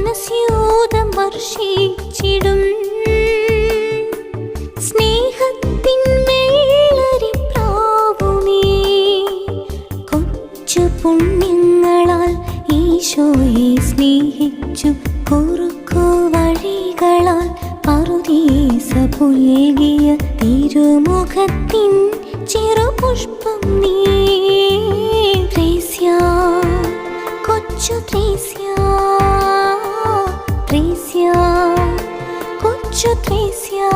മനസ്യൂതം വർഷിച്ചിടും സ്നേഹത്തിൻ വെള്ളരി പ്രാവുമേ കൊച്ചു പുണ്യങ്ങളാൽ ഈശോയെ സ്നേഹിച്ചു. കുറുക്കു വഴികളാൽ പറുദീസ പുയകിയ തിരുമുഖത്തിൻ ചെറുപുഷ്പം നീ. ത്രേസ്യ കൊച്ചു ത്രേസ്യ. त्रिस्या कुच्छ त्रिस्या